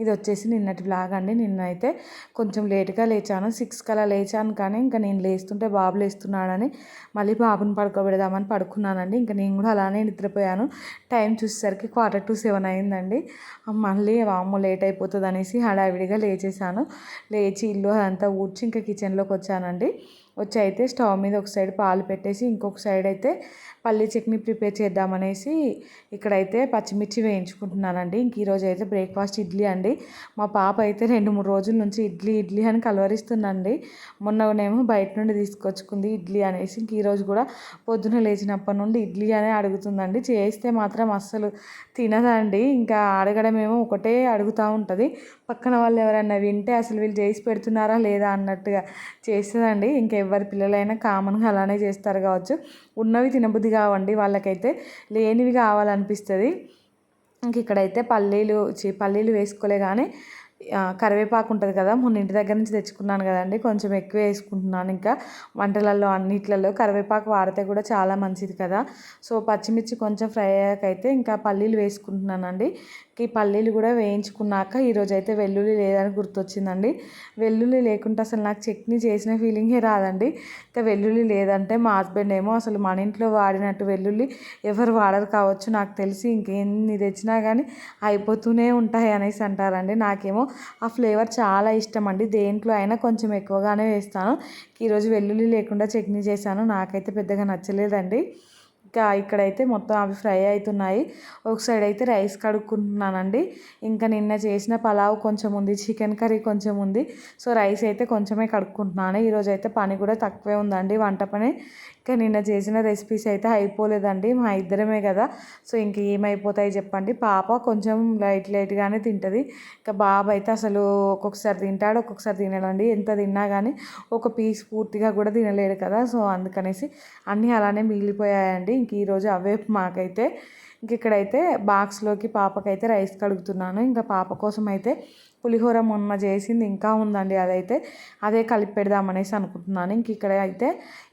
ఇది వచ్చేసి నిన్నటి బ్లాగ్ అండి. నిన్న అయితే కొంచెం లేట్గా లేచాను. సిక్స్ కలా లేచాను కానీ ఇంకా నేను లేస్తుంటే బాబు లేస్తున్నాడని మళ్ళీ బాబుని పడుకోబెడదామని పడుకున్నానండి. ఇంకా నేను కూడా అలానే నిద్రపోయాను. టైం చూసేసరికి క్వార్టర్ టు సెవెన్ అయిందండి. మళ్ళీ వామ్మ లేట్ అయిపోతుంది అనేసి హడావిడిగా లేచేసాను లేచి ఇల్లు అదంతా ఊడ్చి ఇంకా కిచెన్లోకి వచ్చానండి. వచ్చి అయితే స్టవ్ మీద ఒక సైడ్ పాలు పెట్టేసి ఇంకొక సైడ్ అయితే పల్లీ చట్నీ ప్రిపేర్ చేద్దామనేసి ఇక్కడైతే పచ్చిమిర్చి వేయించుకుంటున్నానండి. ఇంక ఈరోజు అయితే బ్రేక్ఫాస్ట్ ఇడ్లీ అండి. మా పాప అయితే రెండు మూడు రోజుల నుంచి ఇడ్లీ ఇడ్లీ అని కలవరిస్తుందండి. మొన్ననేమో బయట నుండి తీసుకొచ్చుకుంది ఇడ్లీ అనేసి. ఇంక ఈరోజు కూడా పొద్దున లేచినప్పటి నుండి ఇడ్లీ అనే అడుగుతుందండి. చేస్తే మాత్రం అస్సలు తినదండి. ఇంకా అడగడమేమో ఒకటే అడుగుతూ ఉంటుంది. పక్కన వాళ్ళు ఎవరైనా వింటే అసలు వీళ్ళు చేసి పెడుతున్నారా లేదా అన్నట్టుగా చేస్తుందండి. ఇంకెవరి పిల్లలైనా కామన్గా అలానే చేస్తారు కావచ్చు. ఉన్నవి తినబుద్ధి కావండి. వాళ్ళకైతే లేనివి కావాలనిపిస్తుంది. ఇంక ఇక్కడైతే పల్లీలు పల్లీలు వేసుకోలే కానీ కరివేపాకు ఉంటుంది కదా మొన్న ఇంటి దగ్గర నుంచి తెచ్చుకున్నాను కదండి. కొంచెం ఎక్కువ వేసుకుంటున్నాను ఇంకా. వంటలలో అన్నిట్లలో కరివేపాకు వాడితే కూడా చాలా మంచిది కదా. సో పచ్చిమిర్చి కొంచెం ఫ్రై అయ్యాకైతే ఇంకా పల్లీలు వేసుకుంటున్నానండి. ఈ పల్లీలు కూడా వేయించుకున్నాక ఈరోజు అయితే వెల్లుల్లి లేదని గుర్తొచ్చిందండి. వెల్లుల్లి లేకుంటే అసలు నాకు చట్నీ చేసిన ఫీలింగే రాదండి. ఇంకా వెల్లుల్లి లేదంటే మా హస్బెండ్ ఏమో అసలు మన ఇంట్లో వాడినట్టు వెల్లుల్లి ఎవరు వాడరు కావచ్చు నాకు తెలిసి ఇంకెన్ని తెచ్చినా కానీ అయిపోతూనే ఉంటాయి అనేసి అంటారండి. నాకేమో ఆ ఫ్లేవర్ చాలా ఇష్టం అండి దేంట్లో అయినా కొంచెం ఎక్కువగానే వేస్తాను. ఈరోజు వెల్లుల్లి లేకుండా చట్నీ చేశాను. నాకైతే పెద్దగా నచ్చలేదండి. ఇంకా ఇక్కడైతే మొత్తం అవి ఫ్రై అవుతున్నాయి ఒక సైడ్ అయితే రైస్ కడుక్కుంటున్నానండి ఇంకా నిన్న చేసిన పలావ్ కొంచెం ఉంది చికెన్ కర్రీ కొంచెం ఉంది. సో రైస్ అయితే కొంచెమే కడుక్కుంటున్నాను. ఈరోజు అయితే పని కూడా తక్కువే ఉందండి వంట పని. ఇంకా నిన్న చేసిన రెసిపీస్ అయితే అయిపోలేదండి మా ఇద్దరమే కదా. సో ఇంక ఏమైపోతాయి చెప్పండి. పాప కొంచెం లైట్ లైట్గానే తింటుంది. ఇంకా బాబు అయితే అసలు ఒక్కొక్కసారి తింటాడు ఒక్కొక్కసారి తినడండి. ఎంత తిన్నా కానీ ఒక పీస్ పూర్తిగా కూడా తినలేడు కదా. సో అందుకనేసి అన్నీ అలానే మిగిలిపోయాయండి. ఇంక ఈరోజు అవే మాకైతే ఇంక ఇక్కడైతే బాక్స్లోకి పాపకైతే రైస్ కడుగుతున్నాను. ఇంకా పాప కోసం అయితే పులిహోర మొన్న చేసింది ఇంకా ఉందండి అదైతే. అదే కలిపి పెడదామనేసి అనుకుంటున్నాను. ఇంక ఇక్కడ అయితే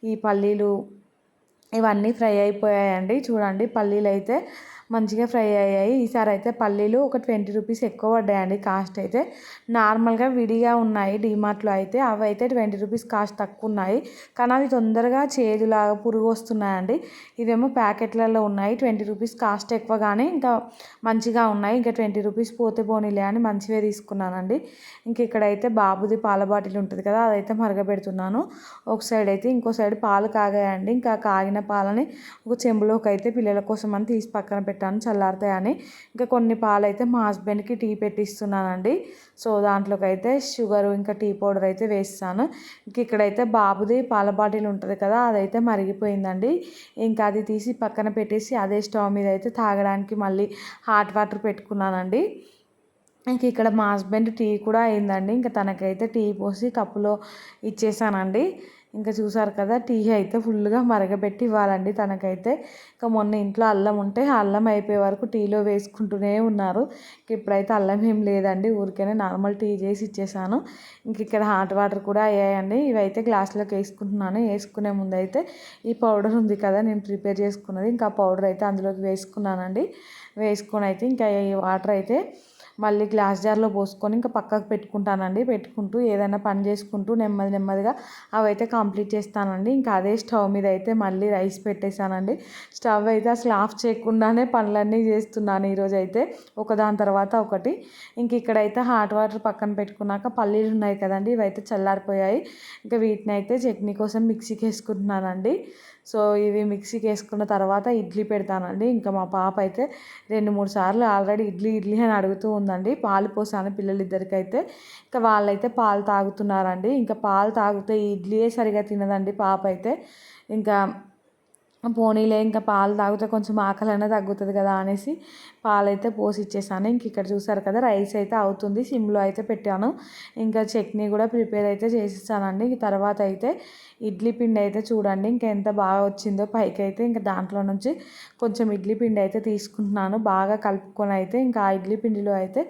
ఈ పల్లీలు ఇవన్నీ ఫ్రై అయిపోయాయండి. చూడండి పల్లీలు అయితే మంచిగా ఫ్రై అయ్యాయి. ఈసారి అయితే పల్లీలు ఒక ట్వంటీ రూపీస్ ఎక్కువ పడ్డాయండి కాస్ట్ అయితే. నార్మల్గా విడిగా ఉన్నాయి డిమార్ట్లో అయితే. అవి అయితే ట్వంటీ రూపీస్ కాస్ట్ తక్కువ ఉన్నాయి. కానీ అవి తొందరగా చేదులాగా పురుగు వస్తున్నాయండి. ఇవేమో ప్యాకెట్లలో ఉన్నాయి. ట్వంటీ రూపీస్ కాస్ట్ ఎక్కువ కానీ ఇంకా మంచిగా ఉన్నాయి. ఇంకా ట్వంటీ రూపీస్ పోతే పోనీలే అని మంచివే తీసుకున్నానండి. ఇంక ఇక్కడైతే బాబుది పాల బాటిల్ ఉంటుంది కదా అదైతే మరగబెడుతున్నాను. ఒక సైడ్ అయితే ఇంకో సైడ్ పాలు కాగాయండి. ఇంకా కాగిన పాలని ఒక చెంబులోకి అయితే పిల్లల కోసం అని తీసి పక్కన పెట్టి పెట్టాను చల్లారుతాయని. ఇంకా కొన్ని పాలు అయితే మా హస్బెండ్కి టీ పెట్టిస్తున్నానండి. సో దాంట్లోకి అయితే షుగర్ ఇంకా టీ పౌడర్ అయితే వేస్తాను. ఇంక ఇక్కడైతే బాబుది పాల బాటిల్ ఉంటుంది కదా అదైతే మరిగిపోయిందండి. ఇంకా అది తీసి పక్కన పెట్టేసి అదే స్టవ్ మీద అయితే తాగడానికి మళ్ళీ హాట్ వాటర్ పెట్టుకున్నానండి. ఇంక ఇక్కడ మా హస్బెండ్ టీ కూడా అయిందండి. ఇంకా తనకైతే టీ పోసి కప్పులో ఇచ్చేసానండి. ఇంకా చూసారు కదా టీ అయితే ఫుల్గా మరగబెట్టి ఇవ్వాలండి తనకైతే. ఇంకా మొన్న ఇంట్లో అల్లం ఉంటే అల్లం అయిపోయే వరకు టీలో వేసుకుంటూనే ఉన్నారు. ఇప్పుడైతే అల్లం ఏం లేదండి ఊరికేనే నార్మల్ టీ చేసి ఇచ్చేసాను. ఇంక ఇక్కడ హాట్ వాటర్ కూడా అయ్యాయండి. ఇవైతే గ్లాస్లోకి వేసుకుంటున్నాను. వేసుకునే ముందు అయితే ఈ పౌడర్ ఉంది కదా నేను ప్రిపేర్ చేసుకున్నది. ఇంకా పౌడర్ అయితే అందులోకి వేసుకున్నానండి. వేసుకొని అయితే ఇంకా ఈ వాటర్ అయితే మళ్ళీ గ్లాస్ జార్లో పోసుకొని ఇంకా పక్కకు పెట్టుకుంటానండి. పెట్టుకుంటూ ఏదైనా పని చేసుకుంటూ నెమ్మది నెమ్మదిగా అవైతే కంప్లీట్ చేస్తానండి. ఇంకా అదే స్టవ్ మీద అయితే మళ్ళీ రైస్ పెట్టేశానండి. స్టవ్ అయితే అసలు ఆఫ్ చేయకుండానే పనులన్నీ చేస్తున్నాను ఈరోజు అయితే ఒకదాని తర్వాత ఒకటి. ఇంక ఇక్కడైతే హాట్ వాటర్ పక్కన పెట్టుకున్నాక పల్లీలు ఉన్నాయి కదండి ఇవైతే చల్లారిపోయాయి. ఇంకా వీటిని అయితే చట్నీ కోసం మిక్సీకి వేసుకుంటున్నానండి. సో ఇవి మిక్సీకి వేసుకున్న తర్వాత ఇడ్లీ పెడతానండి. ఇంకా మా పాప అయితే రెండు మూడు సార్లు ఆల్రెడీ ఇడ్లీ ఇడ్లీ అని అడుగుతూ ఉంది. ఉందండి పాలు పోసాను పిల్లలిద్దరికైతే. ఇంకా వాళ్ళైతే పాలు తాగుతున్నారండి. ఇంకా పాలు తాగితే ఇడ్లీయే సరిగా తినదండి పాప అయితే ఇంకా పోనీలే ఇంకా పాలు తాగితే కొంచెం ఆకలైనా తగ్గుతుంది కదా అనేసి పాలైతే పోసి ఇచ్చేసాను ఇంక ఇక్కడ చూసారు కదా రైస్ అయితే అవుతుంది. సిమ్లో అయితే పెట్టాను. ఇంకా చట్నీ కూడా ప్రిపేర్ అయితే చేసిస్తానండి తర్వాత అయితే ఇడ్లీ పిండి అయితే చూడండి ఇంకా ఎంత బాగా వచ్చిందో. పైకి అయితే ఇంకా దాంట్లో నుంచి కొంచెం ఇడ్లీ పిండి అయితే తీసుకుంటున్నాను. బాగా కలుపుకొని అయితే ఇంకా ఆ ఇడ్లీ పిండిలో అయితే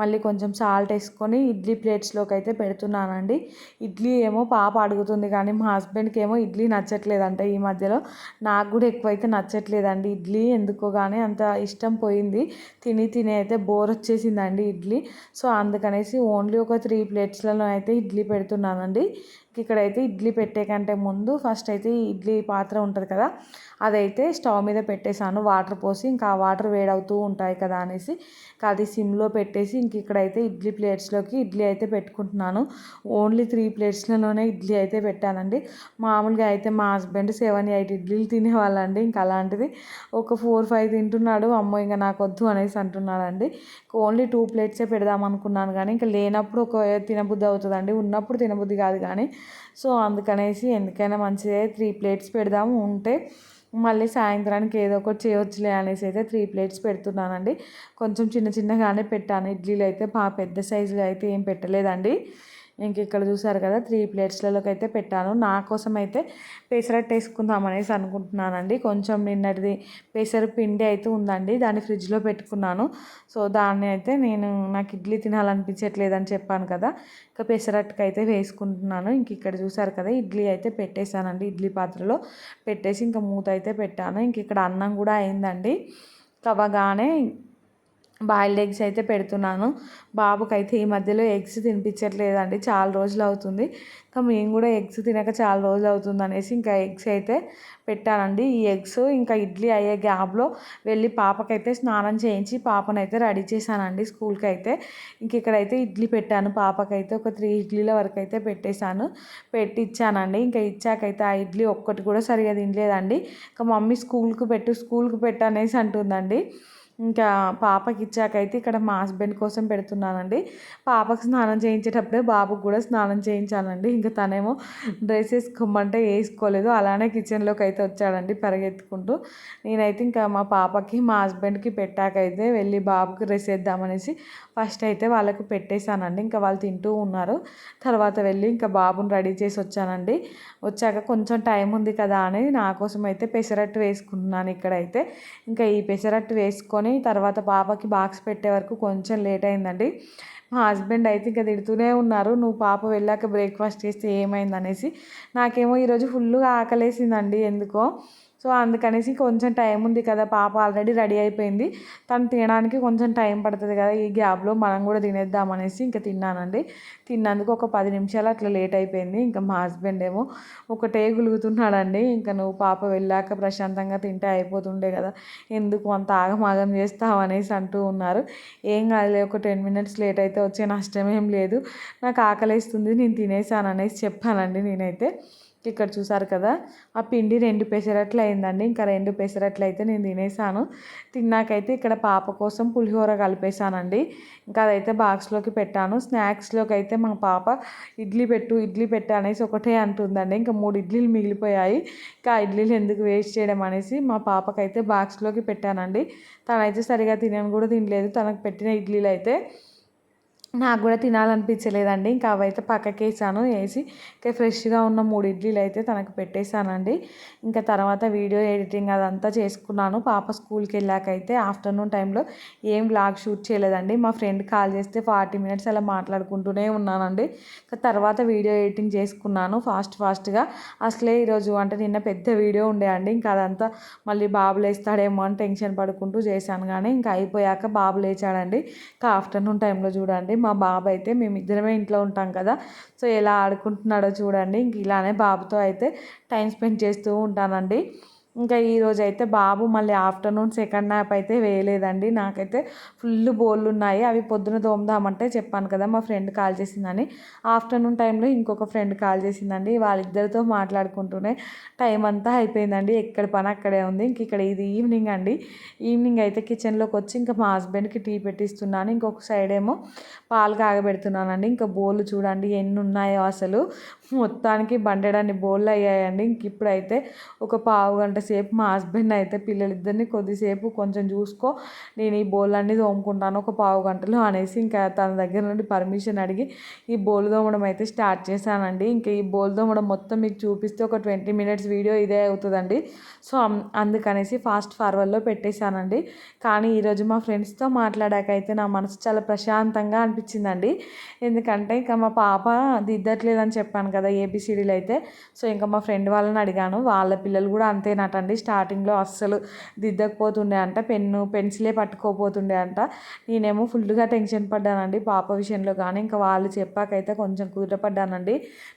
మళ్ళీ కొంచెం సాల్ట్ వేసుకొని ఇడ్లీ ప్లేట్స్లోకి అయితే పెడుతున్నానండి. ఇడ్లీ ఏమో పాప అడుగుతుంది కానీ మా హస్బెండ్కి ఏమో ఇడ్లీ నచ్చట్లేదంట ఈ మధ్యలో. నాకు కూడా ఎక్కువైతే నచ్చట్లేదండి ఇడ్లీ. ఎందుకో కానీ అంత ఇష్టం పోయింది. తిని తిని అయితే బోర్ వచ్చేసిందండి ఇడ్లీ. సో అందుకనేసి ఓన్లీ ఒక త్రీ ప్లేట్స్లలో అయితే ఇడ్లీ పెడుతున్నానండి. ఇక్కడైతే ఇడ్లీ పెట్టే కంటే ముందు ఫస్ట్ అయితే ఇడ్లీ పాత్ర ఉంటుంది కదా అదైతే స్టవ్ మీద పెట్టేశాను. వాటర్ పోసి ఇంకా ఆ వాటర్ వేడవుతూ ఉంటాయి కదా అనేసి అది సిమ్లో పెట్టేసి ఇంక ఇక్కడైతే ఇడ్లీ ప్లేట్స్లోకి ఇడ్లీ అయితే పెట్టుకుంటున్నాను. ఓన్లీ త్రీ ప్లేట్స్లోనే ఇడ్లీ అయితే పెట్టానండి. మామూలుగా అయితే మా హస్బెండ్ సెవెన్ ఎయిట్ ఇడ్లీలు తినేవాళ్ళండి. ఇంకా అలాంటిది ఒక ఫోర్ ఫైవ్ తింటున్నాడు. అమ్మో ఇంకా నాకు వద్దు అనేసి అంటున్నాడండి. ఓన్లీ టూ ప్లేట్సే పెడదాం అనుకున్నాను కానీ ఇంకా లేనప్పుడు ఒక తినబుద్ధి అవుతుందండి. ఉన్నప్పుడు తినబుద్ధి కాదు కానీ సో అందుకనేసి ఎందుకైనా మంచిదే త్రీ ప్లేట్స్ పెడదాము. ఉంటే మళ్ళీ సాయంత్రానికి ఏదో ఒకటి చేయవచ్చులే అనేసి అయితే త్రీ ప్లేట్స్ పెడుతున్నానండి. కొంచెం చిన్న చిన్నగానే పెట్టాను. ఇడ్లీలు అయితే బాగా పెద్ద సైజులో అయితే ఏం పెట్టలేదండి. ఇంక ఇక్కడ చూసారు కదా త్రీ ప్లేట్స్లలోకి అయితే పెట్టాను. నా కోసం అయితే పెసరట్టు వేసుకుందాం అనేసి అనుకుంటున్నానండి. కొంచెం నిన్నటిది పెసర పిండి అయితే ఉందండి దాన్ని ఫ్రిడ్జ్లో పెట్టుకున్నాను. సో దాన్ని అయితే నేను నాకు ఇడ్లీ తినాలనిపించట్లేదని చెప్పాను కదా ఇంకా పెసరట్టుకు అయితే వేసుకుంటున్నాను. ఇంక ఇక్కడ చూసారు కదా ఇడ్లీ అయితే పెట్టేశానండి ఇడ్లీ పాత్రలో పెట్టేసి ఇంకా మూత అయితే పెట్టాను. ఇంక ఇక్కడ అన్నం కూడా అయిందండి. కవ్వగానే బాయిల్డ్ ఎగ్స్ అయితే పెడుతున్నాను. బాబుకైతే ఈ మధ్యలో ఎగ్స్ తినిపించట్లేదండి. చాలా రోజులు అవుతుంది. ఇంకా మేము కూడా ఎగ్స్ తినక చాలా రోజులు అవుతుంది అనేసి ఇంకా ఎగ్స్ అయితే పెట్టానండి. ఈ ఎగ్స్ ఇంకా ఇడ్లీ అయ్యే గ్యాప్లో వెళ్ళి పాపకైతే స్నానం చేయించి పాపనైతే రెడీ చేశానండి స్కూల్కి అయితే ఇంక ఇక్కడైతే ఇడ్లీ పెట్టాను. పాపకైతే ఒక త్రీ ఇడ్లీల వరకు అయితే పెట్టేశాను. పెట్టి ఇచ్చానండి ఇంకా ఇచ్చాకైతే ఆ ఇడ్లీ ఒక్కటి కూడా సరిగా తినలేదండి. ఇంకా మమ్మీ స్కూల్కి పెట్టు స్కూల్కి పెట్టు అనేసి అంటుందండి. ఇంకా పాపకి ఇచ్చాకైతే ఇక్కడ మా హస్బెండ్ కోసం పెడుతున్నానండి. పాపకు స్నానం చేయించేటప్పుడే బాబుకు కూడా స్నానం చేయించాలండి. ఇంకా తనేమో డ్రెస్ వేసుకోమంటే వేసుకోలేదు. అలానే కిచెన్లోకి అయితే వచ్చాడండి పరిగెత్తుకుంటూ. నేనైతే ఇంకా మా పాపకి మా హస్బెండ్కి పెట్టాకైతే వెళ్ళి బాబుకి డ్రెస్ వేద్దామనేసి ఫస్ట్ అయితే వాళ్ళకి పెట్టేశానండి. ఇంకా వాళ్ళు తింటూ ఉన్నారు. తర్వాత వెళ్ళి ఇంకా బాబుని రెడీ చేసి వచ్చానండి. వచ్చాక కొంచెం టైం ఉంది కదా అని నా కోసం అయితే పెసరట్టు వేసుకుంటున్నాను ఇక్కడైతే. ఇంకా ఈ పెసరట్టు వేసుకొని తర్వాత పాపకి బాక్స్ పెట్టే వరకు కొంచెం లేట్ అయిందండి. మా హస్బెండ్ అయితే ఇంకా తిడుతూనే ఉన్నారు. నువ్వు పాప వెళ్ళాక బ్రేక్ఫాస్ట్ చేస్తే ఏమైంది అనేసి నాకేమో ఈరోజు ఫుల్గా ఆకలేసిందండి. ఎందుకో సో అందుకనేసి కొంచెం టైం ఉంది కదా పాప ఆల్రెడీ రెడీ అయిపోయింది. తను తినడానికి కొంచెం టైం పడుతుంది కదా ఈ గ్యాప్లో మనం కూడా తినేద్దాం అనేసి ఇంకా తిన్నానండి. తిన్నందుకు ఒక పది నిమిషాలు అట్లా లేట్ అయిపోయింది. ఇంకా మా హస్బెండ్ ఏమో ఒకటే గులుగుతున్నాడండి. ఇంకా నువ్వు పాప వెళ్ళాక ప్రశాంతంగా తింటే అయిపోతుండే కదా ఎందుకు అంత ఆగమాగం చేస్తావు అనేసి అంటూ ఉన్నారు. ఏం కాదులే ఒక టెన్ మినిట్స్ లేట్ అయితే వచ్చే నష్టం ఏం లేదు. నాకు ఆకలిస్తుంది నేను తినేసాను అనేసి చెప్పానండి నేనైతే. ఇక్కడ చూసారు కదా? ఆ పిండి రెండు పెసరట్లు అయిందండి. ఇంకా రెండు పెసరట్లు అయితే నేను తినేసాను. తిన్నాకైతే ఇక్కడ పాప కోసం పులిహోర కలిపేశానండి. ఇంకా అదైతే బాక్స్లోకి పెట్టాను. స్నాక్స్లోకి అయితే మా పాప ఇడ్లీ పెట్టు ఇడ్లీ పెట్టు అనేసి ఒకటే అంటుందండి. ఇంకా మూడు ఇడ్లీలు మిగిలిపోయాయి. ఇంకా ఇడ్లీలు ఎందుకు వేస్ట్ చేయడం అనేసి మా పాపకైతే బాక్స్లోకి పెట్టానండి. తనైతే సరిగా తినని కూడా తినలేదు. తనకు పెట్టిన ఇడ్లీలు అయితే నాకు కూడా తినాలనిపించలేదండి. ఇంకా అవైతే పక్కకి వేసాను వేసి ఇంకా ఫ్రెష్గా ఉన్న మూడు ఇడ్లీలు అయితే తనకు పెట్టేశానండి. ఇంకా తర్వాత వీడియో ఎడిటింగ్ అదంతా చేసుకున్నాను. పాప స్కూల్కి వెళ్ళాకైతే ఆఫ్టర్నూన్ టైంలో ఏం బ్లాగ్ షూట్ చేయలేదండి. మా ఫ్రెండ్ కాల్ చేస్తే ఫార్టీ మినిట్స్ అలా మాట్లాడుకుంటూనే ఉన్నానండి. ఇంకా తర్వాత వీడియో ఎడిటింగ్ చేసుకున్నాను ఫాస్ట్ ఫాస్ట్గా. అసలే ఈరోజు అంటే నిన్న పెద్ద వీడియో ఉండే అండి. ఇంకా అదంతా మళ్ళీ బాబు లేస్తాడేమో అని టెన్షన్ పడుకుంటూ చేశాను. కానీ ఇంకా అయిపోయాక బాబు లేచాడండి. ఇంకా ఆఫ్టర్నూన్ టైంలో చూడండి మా బాబు అయితే మేము ఇద్దరమే ఇంట్లో ఉంటాం కదా. సో ఎలా ఆడుకుంటున్నాడో చూడండి. ఇంక ఇలానే బాబుతో అయితే టైం స్పెండ్ చేస్తూ ఉంటానండి. ఇంకా ఈరోజు అయితే బాబు మళ్ళీ ఆఫ్టర్నూన్ సెకండ్ నాప్ అయితే వేయలేదండి. నాకైతే ఫుల్ బోళ్ళు ఉన్నాయి. అవి పొద్దున తోమదామంటే చెప్పాను కదా మా ఫ్రెండ్ కాల్ చేసిందని. ఆఫ్టర్నూన్ టైంలో ఇంకొక ఫ్రెండ్ కాల్ చేసిందండి. వాళ్ళిద్దరితో మాట్లాడుకుంటూనే టైం అంతా అయిపోయిందండి. ఎక్కడ పని అక్కడే ఉంది. ఇంక ఇక్కడ ఇది ఈవినింగ్ అండి. ఈవినింగ్ అయితే కిచెన్లోకి వచ్చి ఇంకా మా హస్బెండ్కి టీ పెట్టిస్తున్నాను. ఇంకొక సైడ్ ఏమో పాలు కాగబెడుతున్నానండి. ఇంకా బోళ్ళు చూడండి ఎన్ని ఉన్నాయో అసలు. మొత్తానికి బండెడాన్ని బోళ్ళు అయ్యాయండి. ఇంక ఇప్పుడైతే ఒక పావు గంట సేపు మా హస్బెండ్ అయితే పిల్లలిద్దరిని కొద్దిసేపు కొంచెం చూసుకో నేను ఈ బోళ్ళన్నీ తోముకుంటాను ఒక పావు గంటలో అనేసి ఇంకా తన దగ్గర నుండి పర్మిషన్ అడిగి ఈ బోల్ తోమడం అయితే స్టార్ట్ చేశానండి. ఇంకా ఈ బోల్ తోమడం మొత్తం మీకు చూపిస్తే ఒక ట్వంటీ మినిట్స్ వీడియో ఇదే అవుతుందండి. సో అందుకనేసి ఫాస్ట్ ఫార్వర్డ్లో పెట్టేశానండి. కానీ ఈరోజు మా ఫ్రెండ్స్తో మాట్లాడాకైతే నా మనసు చాలా ప్రశాంతంగా అనిపించిందండి. ఎందుకంటే ఇంకా మా పాప దిద్దట్లేదని చెప్పాను కదా ఏబిసిడీలు అయితే. సో ఇంకా మా ఫ్రెండ్ వాళ్ళని అడిగాను. వాళ్ళ పిల్లలు కూడా అండి. స్టార్టింగ్లో అస్సలు దిద్దకపోతుండే అంట పెన్ను పెన్సిలే పట్టుకోపోతుండే అంట. నేనేమో ఫుల్గా టెన్షన్ పడ్డానండి పాప విషయంలో కానీ ఇంకా వాళ్ళు చెప్పాకైతే కొంచెం కుదరపడ్డానండి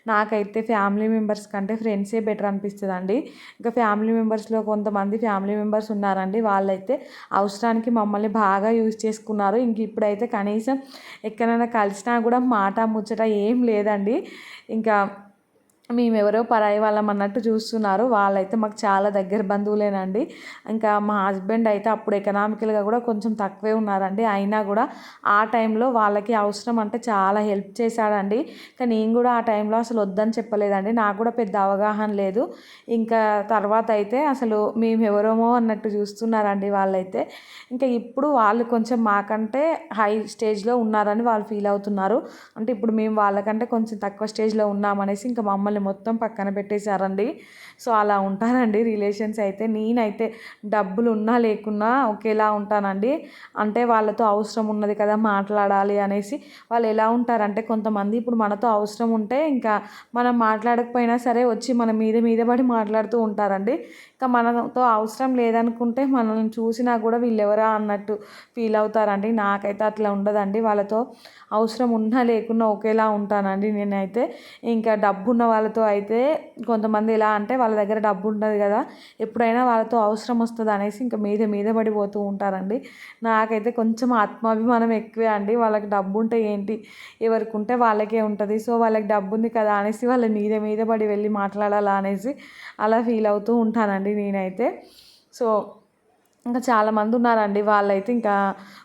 నాకైతే ఫ్యామిలీ మెంబర్స్ కంటే ఫ్రెండ్సే బెటర్ అనిపిస్తుందండి. ఇంకా ఫ్యామిలీ మెంబర్స్లో కొంతమంది ఫ్యామిలీ మెంబర్స్ ఉన్నారండి. వాళ్ళైతే అవసరానికి మమ్మల్ని బాగా యూజ్ చేసుకున్నారు. ఇంక ఇప్పుడైతే కనీసం ఎక్కడైనా కలిసినా కూడా మాట ముచ్చట ఏం లేదండి. ఇంకా మేమెవరో పరాయి వాళ్ళం అన్నట్టు చూస్తున్నారు. వాళ్ళైతే మాకు చాలా దగ్గర బంధువులేనండి. ఇంకా మా హస్బెండ్ అయితే అప్పుడు ఎకనామికల్గా కూడా కొంచెం తక్కువే ఉన్నారండి. అయినా కూడా ఆ టైంలో వాళ్ళకి అవసరం అంటే చాలా హెల్ప్ చేశాడండి. కానీ నేను కూడా ఆ టైంలో అసలు వద్దని చెప్పలేదండి. నాకు కూడా పెద్ద అవగాహన లేదు. ఇంకా తర్వాత అయితే అసలు మేమెవరోమో అన్నట్టు చూస్తున్నారండి వాళ్ళైతే. ఇంకా ఇప్పుడు వాళ్ళు కొంచెం మాకంటే హై స్టేజ్లో ఉన్నారని వాళ్ళు ఫీల్ అవుతున్నారు. అంటే ఇప్పుడు మేము వాళ్ళకంటే కొంచెం తక్కువ స్టేజ్లో ఉన్నామనేసి ఇంకా మమ్మల్ని మమ్మల్ని మొత్తం పక్కన పెట్టేశారండి. సో అలా ఉంటానండి రిలేషన్స్ అయితే. నేనైతే డబ్బులు ఉన్నా లేకున్నా ఒకేలా ఉంటానండి. అంటే వాళ్ళతో అవసరం ఉన్నది కదా మాట్లాడాలి అనేసి. వాళ్ళు ఎలా ఉంటారంటే కొంతమంది ఇప్పుడు మనతో అవసరం ఉంటే ఇంకా మనం మాట్లాడకపోయినా సరే వచ్చి మన మీద మీద పడి మాట్లాడుతూ ఉంటారండి. ఇంకా మనతో అవసరం లేదనుకుంటే మనల్ని చూసినా కూడా వీళ్ళు ఎవరా అన్నట్టు ఫీల్ అవుతారండి. నాకైతే అట్లా ఉండదండి. వాళ్ళతో అవసరం ఉన్నా లేకున్నా ఒకేలా ఉంటానండి నేనైతే. ఇంకా డబ్బు ఉన్న వాళ్ళతో అయితే కొంతమంది ఎలా అంటే వాళ్ళ దగ్గర డబ్బు ఉంటుంది కదా ఎప్పుడైనా వాళ్ళతో అవసరం వస్తుంది అనేసి ఇంకా మీద మీద పడిపోతూ ఉంటారండి. నాకైతే కొంచెం ఆత్మాభిమానం ఎక్కువే అండి. వాళ్ళకి డబ్బు ఉంటే ఏంటి ఎవరికి ఉంటే వాళ్ళకే ఉంటుంది. సో వాళ్ళకి డబ్బు ఉంది కదా అనేసి వాళ్ళ మీద మీద పడి వెళ్ళి మాట్లాడాలా అనేసి అలా ఫీల్ అవుతూ ఉంటానండి నేనైతే. సో ఇంకా చాలామంది ఉన్నారండి. వాళ్ళైతే ఇంకా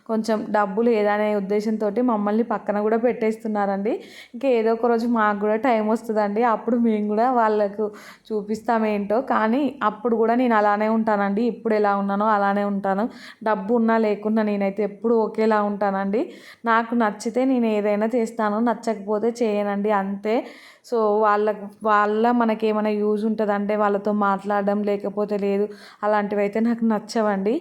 కొంచెం డబ్బులు ఏదనే ఉద్దేశంతో మమ్మల్ని పక్కన కూడా పెట్టేస్తున్నారండి. ఇంకా ఏదో ఒక రోజు మాకు కూడా టైం వస్తుందండి. అప్పుడు మేము కూడా వాళ్ళకు చూపిస్తామేంటో. కానీ అప్పుడు కూడా నేను అలానే ఉంటానండి. ఇప్పుడు ఎలా ఉన్నానో అలానే ఉంటాను. డబ్బు ఉన్నా లేకున్నా నేనైతే ఎప్పుడు ఒకేలా ఉంటానండి. నాకు నచ్చితే నేను ఏదైనా చేస్తాను. నచ్చకపోతే చేయనండి. అంతే. సో వాళ్ళ వాళ్ళ మనకి ఏమైనా యూజ్ ఉంటుందంటే వాళ్ళతో మాట్లాడడం లేకపోతే లేదు అలాంటివి అయితే నాకు నచ్చవండి.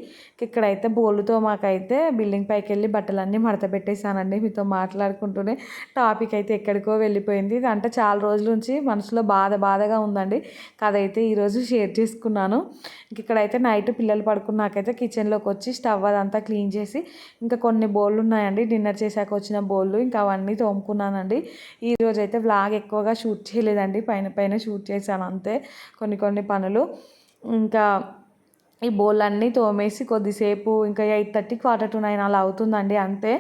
ఇక్కడైతే బోలుతో మాకైతే బిల్డింగ్ పైకి వెళ్ళి బట్టలన్నీ మడత పెట్టేశానండి మీతో మాట్లాడుకుంటూనే. టాపిక్ అయితే ఎక్కడికో వెళ్ళిపోయింది. అంటే చాలా రోజుల నుంచి మనసులో బాధ బాధగా ఉందండి. కథ ఈరోజు షేర్ చేసుకున్నాను. ఇక్కడైతే నైట్ పిల్లలు పడుకున్నాకైతే కిచెన్లోకి వచ్చి స్టవ్ అదంతా క్లీన్ చేసి ఇంకా కొన్ని బోళ్ళు ఉన్నాయండి. డిన్నర్ చేశాక వచ్చిన బోళ్ళు ఇంకా అవన్నీ తోముకున్నానండి. ఈరోజు అయితే వ్లాగ్ ఎక్కువగా షూట్ చేయలేదండి. పైన పైన షూట్ చేశాను అంతే. కొన్ని కొన్ని పనులు. ఇంకా ఈ బౌల్ తోమేసి కొద్దిసేపు ఇంకా eight thirty quarter to nine అలా అవుతుందండి అంతే.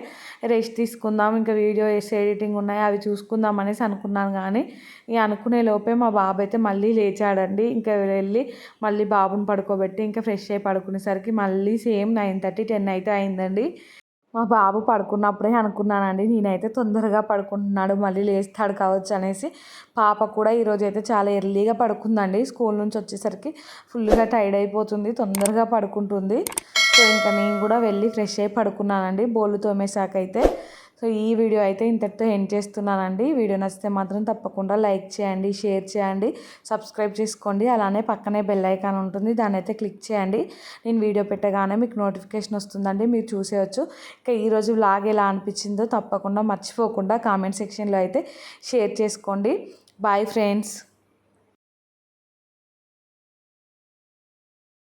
రెస్ట్ తీసుకుందాం ఇంకా వీడియో వేసి ఎడిటింగ్ ఉన్నాయి అవి చూసుకుందాం అనేసి అనుకున్నాను కానీ ఇక అనుకునే లోపే మా బాబు అయితే మళ్ళీ లేచాడండి. ఇంకా వెళ్ళి మళ్ళీ బాబుని పడుకోబెట్టి ఇంకా ఫ్రెష్ అయ్యి పడుకునేసరికి మళ్ళీ సేమ్ నైన్ థర్టీ టెన్ అయితే అయిందండి. మా బాబు పడుకున్నప్పుడే అనుకున్నానండి నేనైతే తొందరగా పడుకుంటున్నాడు మళ్ళీ లేస్తాడు కావచ్చు అనేసి. పాప కూడా ఈరోజు అయితే చాలా ఎర్లీగా పడుకుందండి స్కూల్ నుంచి వచ్చేసరికి ఫుల్గా టైర్డ్ అయిపోతుంది తొందరగా పడుకుంటుంది. సో ఇంకా నేను కూడా వెళ్ళి ఫ్రెష్ అయ్యి పడుకున్నానండి బోళ్ళు తోమేశాకైతే. సో ఈ వీడియో అయితే ఇంతటితో ఎండ్ చేస్తున్నానండి. వీడియో నచ్చితే మాత్రం తప్పకుండా లైక్ చేయండి షేర్ చేయండి సబ్స్క్రైబ్ చేసుకోండి. అలానే పక్కనే బెల్ ఐకాన్ ఉంటుంది దాన్ని అయితే క్లిక్ చేయండి. నేను వీడియో పెట్టగానే మీకు నోటిఫికేషన్ వస్తుందండి మీరు చూసేయచ్చు. ఇంకా ఈరోజు బ్లాగ్ ఎలా అనిపించిందో తప్పకుండా మర్చిపోకుండా కామెంట్ సెక్షన్లో అయితే షేర్ చేసుకోండి. Bye friends.